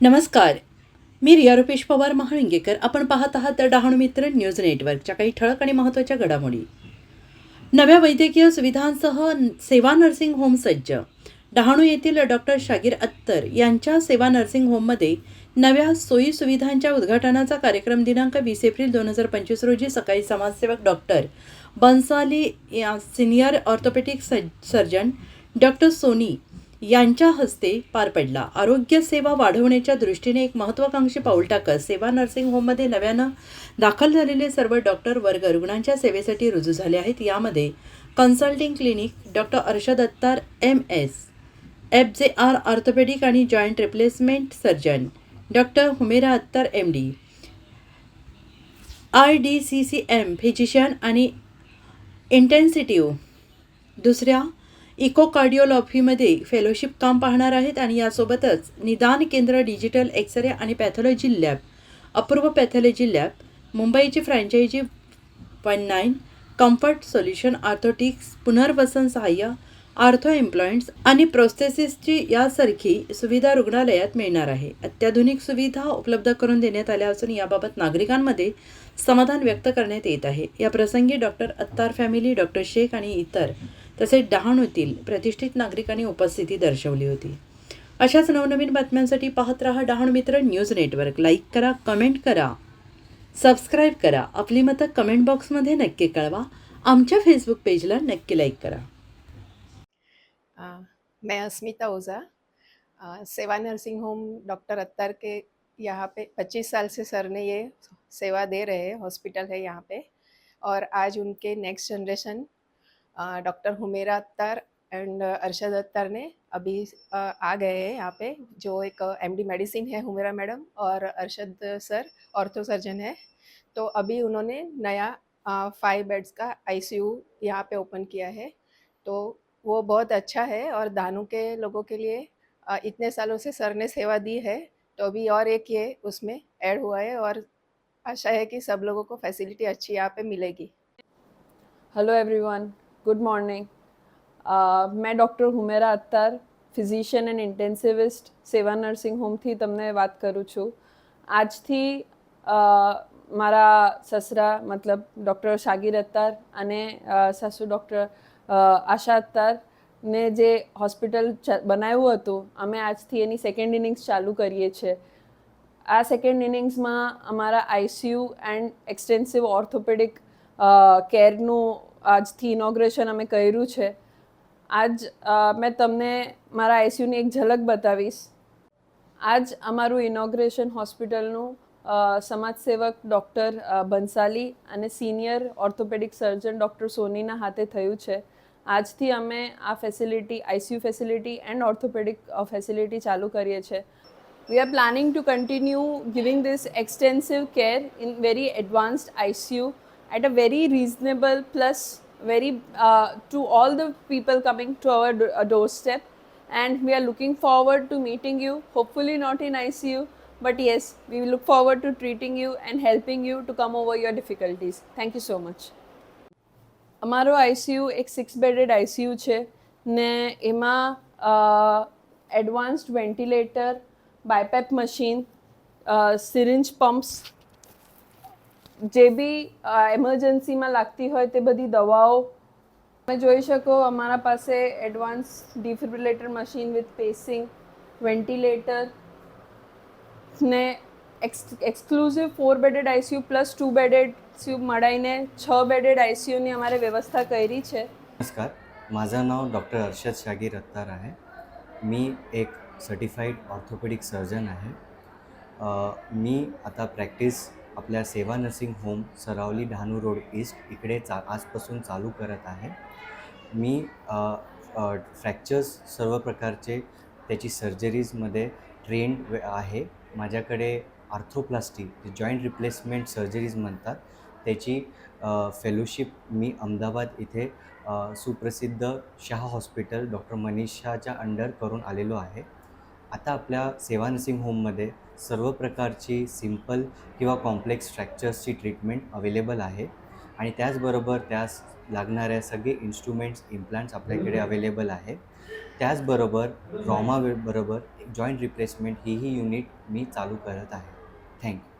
नमस्कार. मी रिया रुपेश पवार महाळिंगेकर आपण पाहत आहात तर डहाणू मित्र न्यूज नेटवर्कच्या काही ठळक आणि महत्त्वाच्या घडामोडी. नव्या वैद्यकीय सुविधांसह सेवा नर्सिंग होम सज्ज. डहाणू येथील डॉक्टर शागीर अत्तर यांच्या सेवा नर्सिंग होममध्ये नव्या सोयी सुविधांच्या उद्घाटनाचा कार्यक्रम दिनांक वीस एप्रिल दोन हजार पंचवीस रोजी सकाळी समाजसेवक डॉक्टर बन्साली या senior orthopedic surgeon doctor Soni यांच्या हस्ते पार पडला. आरोग्य सेवा वाढवण्याच्या दृष्टीने एक महत्त्वाकांक्षी पाऊल टाकत सेवा नर्सिंग होममध्ये नव्यानं दाखल झालेले सर्व डॉक्टर वर्ग रुग्णांच्या सेवेसाठी रुजू झाले आहेत. यामध्ये consulting clinic doctor Arshad Attar M S F J R orthopedic आणि joint replacement surgeon doctor Humera Attar M D I D C C M physician आणि इंटेन्सिटिव्ह दुसऱ्या इको कार्डिओलॉफीमध्ये फेलोशिप काम पाहणार आहेत आणि यासोबतच निदान केंद्र डिजिटल एक्सरे आणि pathology lab Apurva pathology lab मुंबईची franchise one nine comfort solution orthotics पुनर्वसन सहाय्य आर्थो एम्प्लॉयंट्स आणि प्रोस्थेसिसची यासारखी सुविधा रुग्णालयात मिळणार आहे. अत्याधुनिक सुविधा उपलब्ध करून देण्यात आल्या असून याबाबत नागरिकांमध्ये समाधान व्यक्त करण्यात येत आहे. या प्रसंगी doctor Attar family doctor Shaikh आणि इतर तसेच डहाणूतील प्रतिष्ठित नागरिकांनी उपस्थिती दर्शवली होती. अशाच नवनवीन बातम्यांसाठी पाहत रहा Dahanu Mitra news network. Like करा कमेंट करा सबस्क्राईब करा. आपली मतं कमेंट बॉक्समध्ये नक्की कळवा. आमच्या फेसबुक पेजला नक्की लाईक करा. मैं अस्मिता ओझा. सेवा नर्सिंग होम डॉक्टर अत्तर के यहाँ पे 25 साल से सर ने ये सेवा दे रहे हॉस्पिटल है यहाँ पे। और आज उनके नेक्स्ट जनरेशन डॉक्टर हुमेरा अत्तर एंड अरशद अत्तर ने अभी आ गए हैं यहाँ पे, जो एक एमडी मेडिसिन है हुमेरा मैडम और अरशद सर ऑर्थो सर्जन है। तो अभी उन्होंने नया फाइव बेड्स का आईसीयू यहाँ पर ओपन किया है। तो वो बहुत अच्छा है और दानों के लोगों के लिए इतने सालों से सर ने सेवा दी है तो अभी और एक ये उसमें ऐड हुआ है और आशा है कि सब लोगों को फैसिलिटी अच्छी यहाँ पे मिलेगी। हेलो एवरीवन ગુડ મોર્નિંગ મેં doctor Humera Attar physician and intensivist Seva nursing હોમથી તમને વાત કરું છું. આજથી મારા સસરા, મતલબ ડૉક્ટર શાગીર અત્તાર અને સાસુ ડૉક્ટર આશા અત્તાર ને જે હોસ્પિટલ બનાવ્યું હતું, અમે આજથી એની સેકન્ડ ઇનિંગ્સ ચાલુ કરીએ છીએ. આ સેકન્ડ ઇનિંગ્સમાં અમારા આઈસીયુ એન્ડ એક્સટેન્સિવ ઓર્થોપેડિક કેરનું આજથી ઇનોગ્રેશન અમે કર્યું છે. આજ મેં તમને મારા આઈસીયુની એક ઝલક બતાવીશ. આજ અમારું ઇનોગ્રેશન હોસ્પિટલનું સમાજસેવક ડૉક્ટર બંસાલી અને સિનિયર ઓર્થોપેડિક સર્જન ડૉક્ટર સોનીના હાથે થયું છે. આજથી અમે આ facility ICU facility and orthopedic facility ચાલુ કરીએ છીએ. We are planning to continue giving this extensive care in very advanced ICU at a very reasonable plus very uh, to all the people coming to our do- uh, doorstep and we are looking forward to meeting you hopefully not in ICU but yes we look forward to treating you and helping you to come over your difficulties thank you so much અમારો ICU એક six bedded ICU છે ને એમાં advanced ventilator BiPAP machine syringe pumps જે બી એમરજન્સીમાં લાગતી હોય તે બધી દવાઓ તમે જોઈ શકો અમારા પાસે advance defibrillator machine with pacing ventilator ને exclusive four bedded ICU plus two bedded ICU મળાઈને છ બેડેડ આઈસીયુની અમારે વ્યવસ્થા કરી છે नमस्कार माझं नाव डॉक्टर अर्षद शागीर अत्तार आहे मी एक सर्टिफाईड ऑर्थोपेडिक सर्जन आहे अ, मी आता प्रॅक्टिस आपल्या Seva nursing home Saravali Dahanu road east इकडे चा आजपासून चालू करत आहे. मी फ्रॅक्चर्स सर्व प्रकारचे त्याची सर्जरीजमध्ये ट्रेंड आहे. माझ्याकडे आर्थ्रोप्लास्टी जॉईंट रिप्लेसमेंट सर्जरीज म्हणतात त्याची फेलोशिप मी अहमदाबाद इथे सुप्रसिद्ध शाह हॉस्पिटल डॉक्टर मनीषाच्या अंडर करून आलेलो आहे. आता आपल्या सेवा नर्सिंग होममध्ये सर्व प्रकारची सिंपल किंवा कॉम्प्लेक्स फ्रॅक्चर्सची ट्रीटमेंट अवेलेबल आहे. आणि त्याचबरोबर त्यास लागणाऱ्या सगळे इन्स्ट्रुमेंट्स इम्प्लांट्स आपल्याकडे अवेलेबल आहे. त्याचबरोबर ट्रॉमा बरोबर जॉईंट रिप्लेसमेंट हीही युनिट मी चालू करत आहे. थँक्यू.